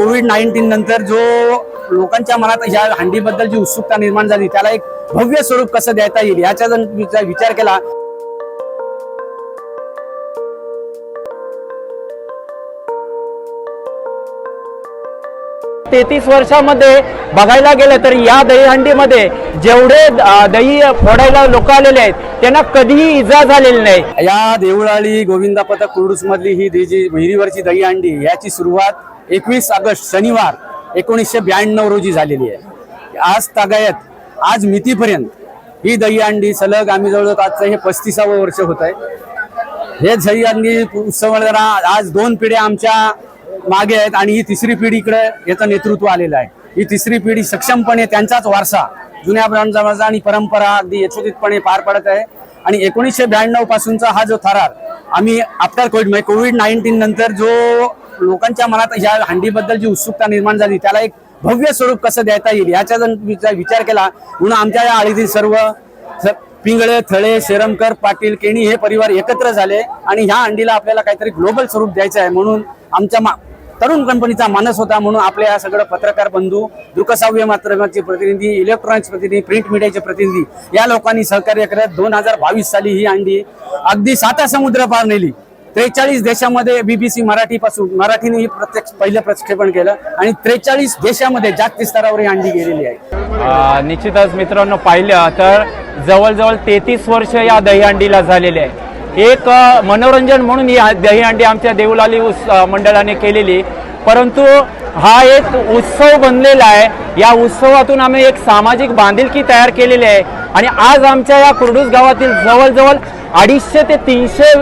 Covid nineteen नंतर जो लोकांच्या मनात ह्या हंडीबद्दल जी उत्सुकता निर्माण झाली त्याला एक भव्य स्वरूप कसं देता येईल याचा जर विचार केला. तेहतीस वर्षामध्ये बघायला गेलं तर या दहीहंडीमध्ये जेवढे दही फोडायला लोक आलेले आहेत त्यांना कधीही इजा झालेली नाही. या देवळाळी गोविंदा पथक मधली ही जी विहिरीवरची दहीहंडी याची सुरुवात एकवीस ऑगस्ट शनिवार एकोणीसशे ब्याण्णव रोजी झालेली आहे. आज तागायत आज मितीपर्यंत ही दहीहंडी सलग आम्ही जवळजवळ आजचं हे पस्तीसावं वर्ष होत आहे हे दहीहंडी उत्सव आज दोन पिढ्या आमच्या मागे आहेत आणि ही तिसरी पिढीकडे याचं नेतृत्व आलेलं आहे. ही तिसरी पिढी सक्षमपणे त्यांचाच वारसा जुन्या ब्रांडचा आणि परंपरा अगदी यशोदितपणे पार पडत आहे. आणि एकोणीसशे ब्याण्णव पासूनचा हा जो थरार आम्ही आफ्टर कोविड म्हणजे कोविड नाईन्टीन नंतर जो लोकांच्या मनात ह्या हंडीबद्दल जी उत्सुकता निर्माण झाली त्याला एक भव्य स्वरूप कसं देता येईल याचा जर विचार विचार केला म्हणून आमच्या या आळीतील सर्व पिंगळे थळे शेरमकर पाटील केणी हे परिवार एकत्र झाले आणि ह्या अंडीला आपल्याला काहीतरी ग्लोबल स्वरूप द्यायचं आहे. म्हणून आमच्या मा- तरुण कंपनीचा मानस होता म्हणून आपल्या सगळं पत्रकार बंधू दृकसाव्य माध्यमाचे प्रतिनिधी इलेक्ट्रॉनिक्स प्रतिनिधी प्रिंट मीडियाचे प्रतिनिधी या लोकांनी सहकार्य करत दोन हजार बावीस साली ही अंडी अगदी साता समुद्र पार नेली. त्रेचाळीस देशामध्ये बीबीसी मराठी पासून मराठीने ही प्रत्यक्ष पहिलं प्रक्षेपण केलं आणि त्रेचाळीस देशामध्ये जागतिक स्तरावर ही अंडी गेलेली आहे. निश्चितच मित्रांनो पाहिलं तर जवळजवळ तेहतीस वर्ष या दहीहंडीला झालेले आहे. एक मनोरंजन म्हणून ही दहीहंडी आमच्या देऊलाली उस मंडळाने केलेली. परंतु हा एक उत्सव बनलेला आहे. या उत्सवातून आम्ही एक सामाजिक बांधिलकी तयार केलेली आहे. आणि आज आमच्या या कुर्डूस गावातील जवळजवळ अडीचशे ते तीनशे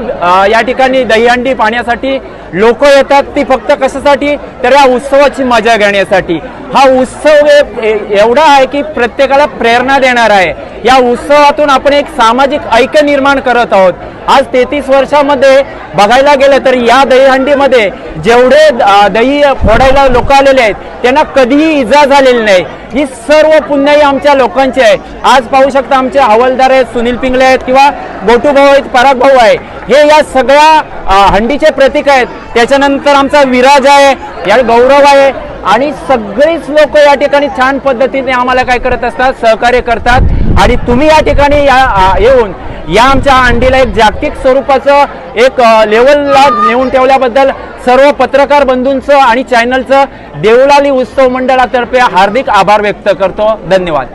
या ठिकाणी दहीहंडी पाहण्यासाठी लोक येतात. ती फक्त कशासाठी? तर या उत्सवाची मजा घेण्यासाठी. हा उत्सव ए- एवढा आहे की प्रत्येकाला प्रेरणा देणार आहे. या उत्सवातून आपण एक सामाजिक ऐक्य निर्माण करत आहोत. आज तेहतीस वर्षामध्ये बघायला गेलं तर या दहीहंडीमध्ये जेवढे दही फोडायला लोक आलेले आहेत त्यांना कधीही इजा झालेली नाही. ही सर्व पुण्याई आमच्या लोकांची आहे. आज पाहू शकता आमचे हवालदार आहेत सुनील पिंगळे आहेत किंवा गोटू भाऊ आहेत पराग भाऊ आहे. हे या सगळ्या हंडीचे प्रतीक आहेत. त्याच्यानंतर आमचा विराज आहे या गौरव आहे. आणि सगळीच लोक या ठिकाणी छान पद्धतीने आम्हाला काय करत असतात सहकार्य करतात. आणि तुम्ही या ठिकाणी या येऊन या आमच्या अंडीला एक जागतिक स्वरूपाचं एक लेवलला नेऊन ठेवल्याबद्दल सर्व पत्रकार बंधूंचं आणि चॅनलचं देवलाली उत्सव मंडळातर्फे हार्दिक आभार व्यक्त करतो. धन्यवाद.